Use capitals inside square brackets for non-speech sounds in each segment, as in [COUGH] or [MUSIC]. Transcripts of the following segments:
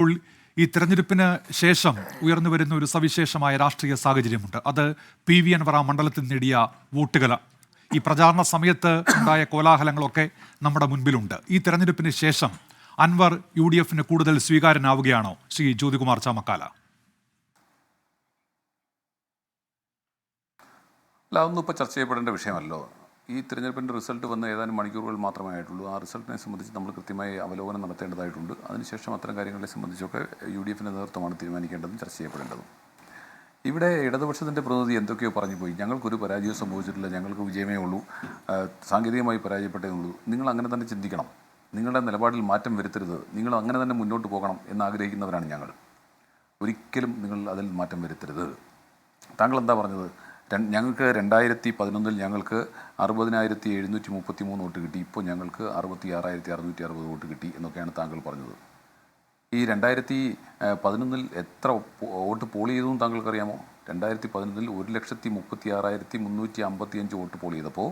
ഇപ്പോൾ ഈ തെരഞ്ഞെടുപ്പിന് ശേഷം ഉയർന്നു വരുന്ന ഒരു സവിശേഷമായ രാഷ്ട്രീയ സാഹചര്യമുണ്ട്. അത് പി വി അൻവറ മണ്ഡലത്തിൽ നേടിയ വോട്ടുകൾ ഈ പ്രചാരണ സമയത്ത് ഉണ്ടായ കോലാഹലങ്ങളൊക്കെ നമ്മുടെ മുൻപിലുണ്ട്. ഈ തെരഞ്ഞെടുപ്പിന് ശേഷം അൻവർ യു ഡി എഫിന് കൂടുതൽ സ്വീകാരനാവുകയാണോ ശ്രീ ജ്യോതികുമാർ ചാമക്കാല? അല്ല അതൊന്നും ഇപ്പോൾ ചർച്ച ചെയ്യപ്പെടേണ്ട വിഷയമല്ലോ. ഈ തിരഞ്ഞെടുപ്പിന്റെ റിസൾട്ട് വന്ന് ഏതാനും മണിക്കൂറുകൾ മാത്രമേ ആയിട്ടുള്ളൂ. ആ റിസൾട്ടിനെ സംബന്ധിച്ച് നമ്മൾ കൃത്യമായി അവലോകനം നടത്തേണ്ടതായിട്ടുണ്ട്. അതിനുശേഷം അത്തരം കാര്യങ്ങളെ സംബന്ധിച്ചൊക്കെ യു ഡി എഫിന്റെ നേതൃത്വമാണ് തീരുമാനിക്കേണ്ടതും ചർച്ച ചെയ്യപ്പെടേണ്ടതും. ഇവിടെ ഇടതുപക്ഷത്തിന്റെ പ്രതിനിധി എന്തൊക്കെയോ പറഞ്ഞു പോയി. ഞങ്ങൾക്കൊരു പരാജയം സംഭവിച്ചിട്ടില്ല. ഞങ്ങൾക്ക് വിജയമേ ഉള്ളൂ. സാങ്കേതികമായി പരാജയപ്പെട്ടേ ഉള്ളൂ. നിങ്ങൾ അങ്ങനെ തന്നെ ചിന്തിക്കണം. നിങ്ങളുടെ നിലപാടിൽ മാറ്റം വരുത്തരുത്. നിങ്ങൾ അങ്ങനെ തന്നെ മുന്നോട്ട് പോകണം എന്ന് ആഗ്രഹിക്കുന്നവരാണ് ഞങ്ങൾ. ഒരിക്കലും നിങ്ങൾ അതിൽ മാറ്റം വരുത്തരുത്. താങ്കൾ എന്താ പറഞ്ഞത്? ഞങ്ങൾക്ക് രണ്ടായിരത്തി പതിനൊന്നിൽ ഞങ്ങൾക്ക് അറുപതിനായിരത്തി എഴുന്നൂറ്റി മുപ്പത്തി മൂന്ന് വോട്ട് കിട്ടി. ഇപ്പോൾ ഞങ്ങൾക്ക് അറുപത്തി ആറായിരത്തി അറുന്നൂറ്റി അറുപത് വോട്ട് കിട്ടി എന്നൊക്കെയാണ് താങ്കൾ പറഞ്ഞത്. ഈ രണ്ടായിരത്തി പതിനൊന്നിൽ എത്ര വോട്ട് പോൾ ചെയ്തു എന്ന് താങ്കൾക്കറിയാമോ? രണ്ടായിരത്തി പതിനൊന്നിൽ ഒരു ലക്ഷത്തി മുപ്പത്തി ആറായിരത്തി മുന്നൂറ്റി അമ്പത്തി അഞ്ച് വോട്ട് പോൾ ചെയ്തപ്പോൾ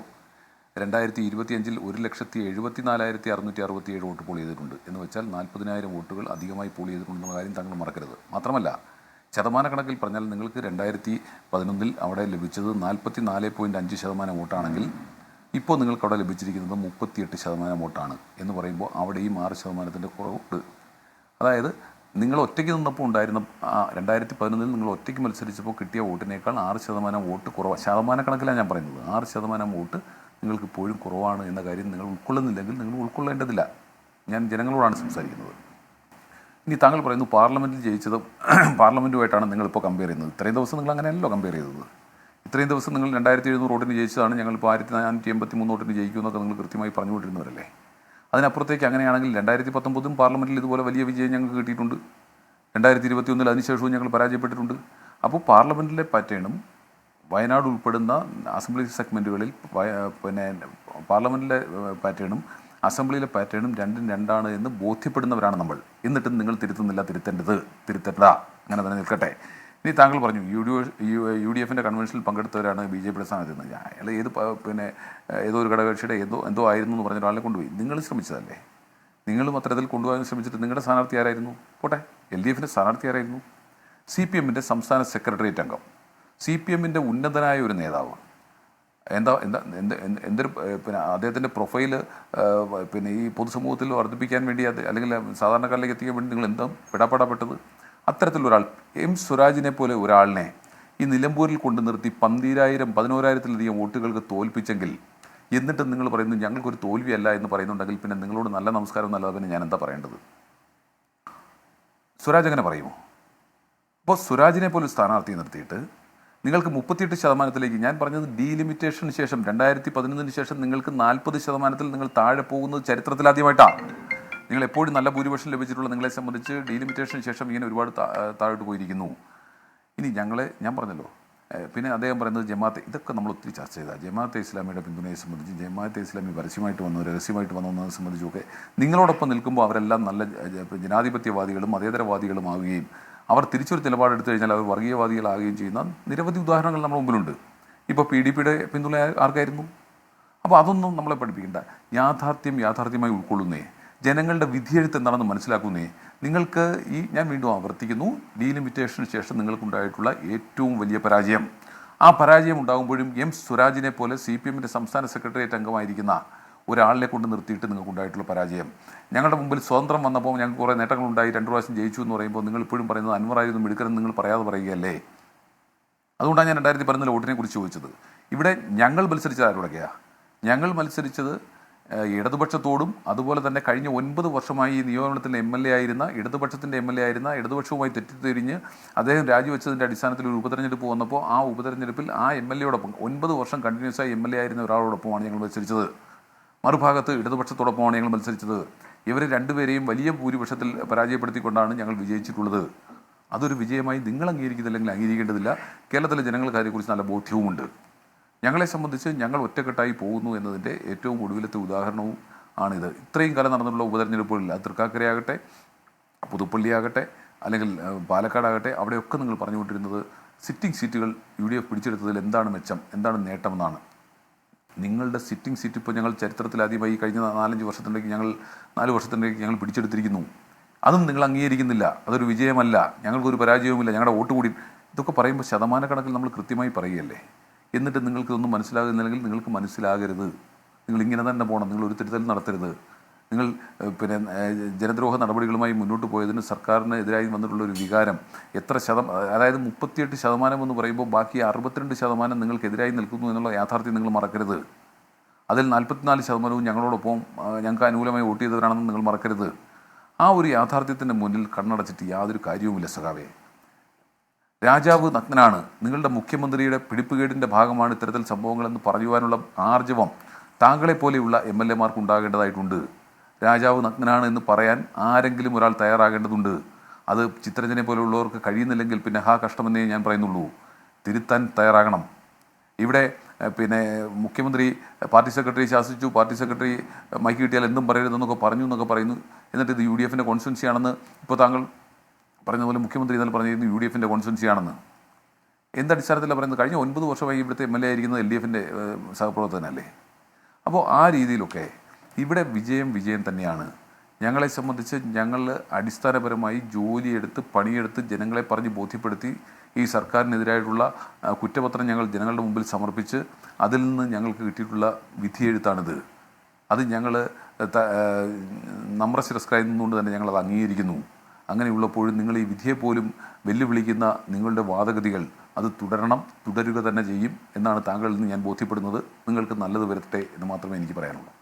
രണ്ടായിരത്തി ഇരുപത്തിയഞ്ചിൽ ഒരു ലക്ഷത്തി എഴുപത്തി നാലായിരത്തി അറുന്നൂറ്റി അറുപത്തി ഏഴ് വോട്ട് പോൾ ചെയ്തിട്ടുണ്ട്. എന്ന് വെച്ചാൽ നാൽപ്പതിനായിരം വോട്ടുകൾ അധികമായി പോൾ ചെയ്തിട്ടുണ്ടെന്ന കാര്യം താങ്കൾ മറക്കരുത്. മാത്രമല്ല ശതമാനക്കണക്കിൽ പറഞ്ഞാൽ നിങ്ങൾക്ക് രണ്ടായിരത്തി പതിനൊന്നിൽ അവിടെ ലഭിച്ചത് നാൽപ്പത്തി നാല് പോയിന്റ് അഞ്ച് ശതമാനം വോട്ടാണെങ്കിൽ ഇപ്പോൾ നിങ്ങൾക്ക് അവിടെ ലഭിച്ചിരിക്കുന്നത് മുപ്പത്തിയെട്ട് ശതമാനം വോട്ടാണ് എന്ന് പറയുമ്പോൾ അവിടെ അവിടെയും ആറ് ശതമാനത്തിന്റെ കുറവുണ്ട്. അതായത് നിങ്ങൾ ഒറ്റയ്ക്ക് നിന്നപ്പോൾ ഉണ്ടായിരുന്ന രണ്ടായിരത്തി പതിനൊന്നിൽ നിങ്ങൾ ഒറ്റയ്ക്ക് മത്സരിച്ചപ്പോൾ കിട്ടിയ വോട്ടിനേക്കാൾ ആറ് ശതമാനം വോട്ട് കുറവ്. ശതമാനക്കണക്കിലാണ് ഞാൻ പറയുന്നത്. ആറ് ശതമാനം വോട്ട് നിങ്ങൾക്ക് ഇപ്പോഴും കുറവാണ് എന്ന കാര്യം നിങ്ങൾ ഉൾക്കൊള്ളുന്നില്ലെങ്കിൽ നിങ്ങൾ ഉൾക്കൊള്ളേണ്ടതില്ല. ഞാൻ ജനങ്ങളോടാണ് സംസാരിക്കുന്നത്. ഇനി താങ്കൾ പറയുന്നു പാർലമെന്റിൽ ജയിച്ചത് [CLEARS THROAT] പാർലമെന്റുമായിട്ടാണ് നിങ്ങളിപ്പോൾ കമ്പയർ ചെയ്യുന്നത്. ഇത്രയും ദിവസം നിങ്ങൾ അങ്ങനെയല്ലോ കമ്പയർ ചെയ്തത്. ഇത്രയും ദിവസം നിങ്ങൾ രണ്ടായിരത്തി എഴുന്നൂറ് വോട്ടിന് ജയിച്ചതാണ് ഞങ്ങളിപ്പോൾ ആയിരത്തി നാനൂറ്റി എൺപത്തി മൂന്ന് വോട്ടിന് ജയിക്കുമെന്നൊക്കെ നിങ്ങൾ കൃത്യമായി പറഞ്ഞുകൊണ്ടിരുന്നവരല്ലേ? അതിനപ്പുറത്തേക്ക് അങ്ങനെയാണെങ്കിൽ രണ്ടായിരത്തി പത്തൊമ്പതും പാർലമെന്റിൽ ഇതുപോലെ വലിയ വിജയം ഞങ്ങൾക്ക് കിട്ടിയിട്ടുണ്ട്. രണ്ടായിരത്തി ഇരുപത്തി ഒന്നിൽ അതിനുശേഷവും ഞങ്ങൾ പരാജയപ്പെട്ടിട്ടുണ്ട്. അപ്പോൾ പാർലമെന്റിലെ പാറ്റേണും വയനാട് ഉൾപ്പെടുന്ന അസംബ്ലി സെഗ്മെന്റുകളിൽ പിന്നെ പാർലമെന്റിലെ പാറ്റേണും അസംബ്ലിയിലെ പാറ്റേണും രണ്ടും രണ്ടാണ് എന്ന് ബോധ്യപ്പെടുന്നവരാണ് നമ്മൾ. എന്നിട്ടും നിങ്ങൾ തിരുത്തുന്നില്ല തിരുത്തേണ്ടത് തിരുത്തണ്ട. അങ്ങനെ തന്നെ നിൽക്കട്ടെ. ഇനി താങ്കൾ പറഞ്ഞു യു ഡി യു ഡി എഫിന്റെ കൺവെൻഷനിൽ പങ്കെടുത്തവരാണ് ബി ജെ പിയുടെ സ്ഥാനത്ത് അയാൾ ഏത് പിന്നെ ഏതോ ഒരു ഘടകകക്ഷിയുടെ ഏതോ എന്തോ ആയിരുന്നു എന്ന് പറഞ്ഞ ഒരാളെ കൊണ്ടുപോയി. നിങ്ങൾ ശ്രമിച്ചതല്ലേ? നിങ്ങളും അത്തരത്തിൽ കൊണ്ടുപോകാൻ ശ്രമിച്ചിട്ട് നിങ്ങളുടെ സ്ഥാനാർത്ഥി ആരായിരുന്നു? പോട്ടെ എൽ ഡി എഫിന്റെ സ്ഥാനാർത്ഥി ആരായിരുന്നു? സി പി എമ്മിന്റെ സംസ്ഥാന സെക്രട്ടേറിയറ്റ് അംഗം. സി പി എമ്മിന്റെ ഉന്നതനായ ഒരു നേതാവ്. എന്താ എന്താ എന്ത് എന്ത് എന്തൊരു പിന്നെ അദ്ദേഹത്തിന്റെ പ്രൊഫൈൽ പിന്നെ ഈ പൊതുസമൂഹത്തിൽ വർദ്ധിപ്പിക്കാൻ വേണ്ടി അത് അല്ലെങ്കിൽ സാധാരണക്കാരിലേക്ക് എത്തിക്കാൻ വേണ്ടി നിങ്ങൾ എന്താ പെടാപ്പെടാപ്പെട്ടത് അത്തരത്തിലൊരാൾ എം സ്വരാജിനെ പോലെ ഒരാളിനെ ഈ നിലമ്പൂരിൽ കൊണ്ടു നിർത്തി പന്തിരായിരം പതിനോരായിരത്തിലധികം വോട്ടുകൾക്ക് തോൽപ്പിച്ചെങ്കിൽ എന്നിട്ട് നിങ്ങൾ പറയുന്നു ഞങ്ങൾക്കൊരു തോൽവിയല്ല എന്ന് പറയുന്നുണ്ടെങ്കിൽ പിന്നെ നിങ്ങളോട് നല്ല നമസ്കാരം എന്നല്ലാതെ പിന്നെ ഞാൻ എന്താ പറയേണ്ടത്? സ്വരാജ് അങ്ങനെ പറയുമോ? അപ്പോൾ സ്വരാജിനെ പോലെ സ്ഥാനാർത്ഥി നിർത്തിയിട്ട് നിങ്ങൾക്ക് മുപ്പത്തിയെട്ട് ശതമാനത്തിലേക്ക് ഞാൻ പറഞ്ഞത് ഡീലിമിറ്റേഷന് ശേഷം രണ്ടായിരത്തി പതിനൊന്നിന് ശേഷം നിങ്ങൾക്ക് നാൽപ്പത് ശതമാനത്തിൽ നിങ്ങൾ താഴെ പോകുന്നത് ചരിത്രത്തിലാദ്യമായിട്ടാണ് നിങ്ങൾ എപ്പോഴും നല്ല ഭൂരിപക്ഷം ലഭിച്ചിട്ടുള്ള നിങ്ങളെ സംബന്ധിച്ച് ഡീലിമിറ്റേഷന് ശേഷം ഇങ്ങനെ ഒരുപാട് താഴോട്ട് പോയിരിക്കുന്നു. ഇനി ഞങ്ങളെ ഞാൻ പറഞ്ഞല്ലോ പിന്നെ അദ്ദേഹം പറയുന്നത് ജമാഅത്തെ ഇതൊക്കെ നമ്മൾ ഒത്തിരി ചർച്ച ചെയ്താൽ ജമാഅത്തെ ഇസ്ലാമിയുടെ പിന്തുണയെ സംബന്ധിച്ച് ജമാഅത്തെ ഇസ്ലാമി പരസ്യമായിട്ട് വന്നു രഹസ്യമായിട്ട് വന്നു എന്നതിനെ സംബന്ധിച്ചൊക്കെ നിങ്ങളോടൊപ്പം നിൽക്കുമ്പോൾ അവരെല്ലാം നല്ല ജനാധിപത്യവാദികളും മതേതരവാദികളും ആവുകയും അവർ തിരിച്ചൊരു നിലപാടെടുത്തു കഴിഞ്ഞാൽ അവർ വർഗീയവാദികളാകുകയും ചെയ്യുന്ന നിരവധി ഉദാഹരണങ്ങൾ നമ്മുടെ മുമ്പിലുണ്ട്. ഇപ്പോൾ പി ഡി പിയുടെ പിന്തുണ ആർക്കായിരുന്നു? അപ്പോൾ അതൊന്നും നമ്മളെ പഠിപ്പിക്കേണ്ട. യാഥാർത്ഥ്യം യാഥാർത്ഥ്യമായി ഉൾക്കൊള്ളുന്നേ. ജനങ്ങളുടെ വിധിയെഴുത്ത് എന്താണെന്ന് മനസ്സിലാക്കുന്നേ. നിങ്ങൾക്ക് ഈ ഞാൻ വീണ്ടും ആവർത്തിക്കുന്നു. ഡീലിമിറ്റേഷന് ശേഷം നിങ്ങൾക്കുണ്ടായിട്ടുള്ള ഏറ്റവും വലിയ പരാജയം. ആ പരാജയം ഉണ്ടാകുമ്പോഴും എം. സ്വരാജിനെ പോലെ സി പി എമ്മിന്റെ സംസ്ഥാന സെക്രട്ടേറിയറ്റ് അംഗമായിരിക്കുന്ന ഒരാളിനെ കൊണ്ട് നിർത്തിയിട്ട് നിങ്ങൾക്ക് ഉണ്ടായിട്ടുള്ള പരാജയം. ഞങ്ങളുടെ മുമ്പിൽ സ്വതന്ത്രം വന്നപ്പോൾ ഞങ്ങൾക്ക് കുറേ നേട്ടങ്ങളുണ്ടായി. രണ്ടു പ്രാവശ്യം ജയിച്ചു എന്ന് പറയുമ്പോൾ നിങ്ങൾ ഇപ്പോഴും പറയുന്നത് അൻവറായിരുന്നു മിടുക്കരെന്ന് നിങ്ങൾ പറയാതെ പറയുകയല്ലേ? അതുകൊണ്ടാണ് ഞാൻ രണ്ടായിരത്തി പതിനൊന്നിലെ വോട്ടിനെ കുറിച്ച് ചോദിച്ചത്. ഇവിടെ ഞങ്ങൾ മത്സരിച്ചത് ആരോടൊക്കെയാണ് ഞങ്ങൾ മത്സരിച്ചത് ഇടതുപക്ഷത്തോടും അതുപോലെ തന്നെ കഴിഞ്ഞ ഒൻപത് വർഷമായി ഈ നിയമനത്തിന്റെ എം എൽ എ ആയിരുന്ന ഇടതുപക്ഷത്തിന്റെ എം എൽ എ ആയിരുന്ന ഇടതുപക്ഷവുമായി തെറ്റിത്തിരിഞ്ഞ് അദ്ദേഹം രാജിവെച്ചതിന്റെ അടിസ്ഥാനത്തിൽ ഒരു ഉപതെരഞ്ഞെടുപ്പ് വന്നപ്പോൾ ആ ഉപതെരഞ്ഞെടുപ്പിൽ ആ എം എൽ എയോടൊപ്പം ഒൻപത് വർഷം കണ്ടിന്യൂസ് ആയി എം എൽ എ ആയിരുന്ന ഒരാളോടൊപ്പമാണ് ഞങ്ങൾ മത്സരിച്ചത്. മറുഭാഗത്ത് ഇടതുപക്ഷത്തോടൊപ്പമാണ് ഞങ്ങൾ മത്സരിച്ചത്. ഇവരെ രണ്ടുപേരെയും വലിയ ഭൂരിപക്ഷത്തിൽ പരാജയപ്പെടുത്തിക്കൊണ്ടാണ് ഞങ്ങൾ വിജയിച്ചിട്ടുള്ളത്. അതൊരു വിജയമായി നിങ്ങൾ അംഗീകരിക്കുന്നില്ലെങ്കിൽ അംഗീകരിക്കേണ്ടതില്ല. കേരളത്തിലെ ജനങ്ങൾക്ക് അതിനെക്കുറിച്ച് നല്ല ബോധ്യവുമുണ്ട്. ഞങ്ങളെ സംബന്ധിച്ച് ഞങ്ങൾ ഒറ്റക്കെട്ടായി പോകുന്നു എന്നതിന്റെ ഏറ്റവും ഒടുവിലത്തെ ഉദാഹരണവും ആണിത്. ഇത്രയും കാലം നടന്നിട്ടുള്ള ഉപതെരഞ്ഞെടുപ്പുകളിൽ അത് തൃക്കാക്കരയാകട്ടെ പുതുപ്പള്ളിയാകട്ടെ അല്ലെങ്കിൽ പാലക്കാടാകട്ടെ അവിടെയൊക്കെ നിങ്ങൾ പറഞ്ഞുകൊണ്ടിരുന്നത് സിറ്റിംഗ് സീറ്റുകൾ യു ഡി എഫ് പിടിച്ചെടുത്തതിൽ എന്താണ് മെച്ചം എന്താണ് നേട്ടമെന്നാണ്. നിങ്ങളുടെ സിറ്റിംഗ് സീറ്റ് ഇപ്പോൾ ഞങ്ങൾ ചരിത്രത്തിൽ ആദ്യമായി കഴിഞ്ഞ നാലഞ്ച് വർഷത്തിലേക്ക് ഞങ്ങൾ നാല് വർഷത്തിലേക്ക് ഞങ്ങൾ പിടിച്ചെടുത്തിരിക്കുന്നു. അതും നിങ്ങൾ അംഗീകരിക്കുന്നില്ല. അതൊരു വിജയമല്ല. ഞങ്ങൾക്കൊരു പരാജയവുമില്ല. ഞങ്ങളുടെ വോട്ട് കൂടി ഇതൊക്കെ പറയുമ്പോൾ ശതമാനക്കണക്കിൽ നമ്മൾ കൃത്യമായി പറയുകയല്ലേ? എന്നിട്ട് നിങ്ങൾക്ക് ഇതൊന്നും മനസ്സിലാകുന്നില്ലെങ്കിൽ നിങ്ങൾക്ക് മനസ്സിലാകരുത്. നിങ്ങൾ ഇങ്ങനെ തന്നെ പോകണം നിങ്ങൾ ഒരു തിരുത്തൽ നടത്തരുത്. നിങ്ങൾ പിന്നെ ജനദ്രോഹ നടപടികളുമായി മുന്നോട്ട് പോയതിന് സർക്കാരിന് എതിരായി വന്നിട്ടുള്ള ഒരു വികാരം എത്ര ശതം അതായത് മുപ്പത്തിയെട്ട് ശതമാനം എന്ന് പറയുമ്പോൾ ബാക്കി അറുപത്തിരണ്ട് ശതമാനം നിങ്ങൾക്കെതിരായി നിൽക്കുന്നു എന്നുള്ള യാഥാർത്ഥ്യം നിങ്ങൾ മറക്കരുത്. അതിൽ നാൽപ്പത്തിനാല് ശതമാനവും ഞങ്ങളോടൊപ്പം ഞങ്ങൾക്ക് അനുകൂലമായി വോട്ട് ചെയ്തവരാണെന്ന് നിങ്ങൾ മറക്കരുത്. ആ ഒരു യാഥാർത്ഥ്യത്തിന്റെ മുന്നിൽ കണ്ണടച്ചിട്ട് യാതൊരു കാര്യവുമില്ല സഖാവേ. രാജാവ് നഗ്നാണ് നിങ്ങളുടെ മുഖ്യമന്ത്രിയുടെ പിടിപ്പുകേടിന്റെ ഭാഗമാണ് ഇത്തരത്തിൽ സംഭവങ്ങളെന്ന് പറയുവാനുള്ള ആർജവം താങ്കളെ പോലെയുള്ള എം എൽ എമാർക്ക് ഉണ്ടാകേണ്ടതായിട്ടുണ്ട് രാജാവ് നഗ്നാണ് എന്ന് പറയാൻ ആരെങ്കിലും ഒരാൾ തയ്യാറാകേണ്ടതുണ്ട്. അത് ചിത്രരചനെ പോലെയുള്ളവർക്ക് കഴിയുന്നില്ലെങ്കിൽ പിന്നെ ഹാ കഷ്ടമെന്നേ ഞാൻ പറയുന്നുള്ളൂ. തിരുത്താൻ തയ്യാറാകണം. ഇവിടെ പിന്നെ മുഖ്യമന്ത്രി പാർട്ടി സെക്രട്ടറി ശാസിച്ചു പാർട്ടി സെക്രട്ടറി മൈക്ക് കിട്ടിയാൽ എന്തും പറയരുതെന്നൊക്കെ പറഞ്ഞു എന്നൊക്കെ പറയുന്നു. എന്നിട്ട് ഇത് യു ഡി എഫിന്റെ കോൺസ്റ്റുവൻസി ആണെന്ന് ഇപ്പോൾ താങ്കൾ പറയുന്ന പോലെ മുഖ്യമന്ത്രി ഇന്നലെ പറഞ്ഞിരുന്നു യു ഡി എഫിന്റെ കോൺസ്റ്റുവൻസി ആണെന്ന് എന്തടിസ്ഥാനത്തിലാണ് പറയുന്നത്? കഴിഞ്ഞ ഒൻപത് വർഷമായി ഇവിടുത്തെ എം എൽ എ ആയിരിക്കുന്നത് എൽ ഡി എഫിന്റെ സഹപ്രവർത്തകനല്ലേ? അപ്പോൾ ആ രീതിയിലൊക്കെ ഇവിടെ വിജയം വിജയം തന്നെയാണ്. ഞങ്ങളെ സംബന്ധിച്ച് ഞങ്ങൾ അടിസ്ഥാനപരമായി ജോലിയെടുത്ത് പണിയെടുത്ത് ജനങ്ങളെ പറഞ്ഞ് ബോധ്യപ്പെടുത്തി ഈ സർക്കാരിനെതിരായിട്ടുള്ള കുറ്റപത്രം ഞങ്ങൾ ജനങ്ങളുടെ മുമ്പിൽ സമർപ്പിച്ച് അതിൽ നിന്ന് ഞങ്ങൾക്ക് കിട്ടിയിട്ടുള്ള വിധിയെഴുത്താണിത്. അത് ഞങ്ങൾ നമ്രശിരസ്കായി നിന്നുകൊണ്ട് തന്നെ ഞങ്ങളത് അംഗീകരിക്കുന്നു. അങ്ങനെയുള്ളപ്പോഴും നിങ്ങൾ ഈ വിധിയെ പോലും വെല്ലുവിളിക്കുന്ന നിങ്ങളുടെ വാദഗതികൾ അത് തുടരണം തുടരുക തന്നെ ചെയ്യും എന്നാണ് താങ്കളിൽ നിന്ന് ഞാൻ ബോധ്യപ്പെടുന്നത്. നിങ്ങൾക്ക് നല്ലത് വരട്ടെ എന്ന് മാത്രമേ എനിക്ക് പറയാനുള്ളൂ.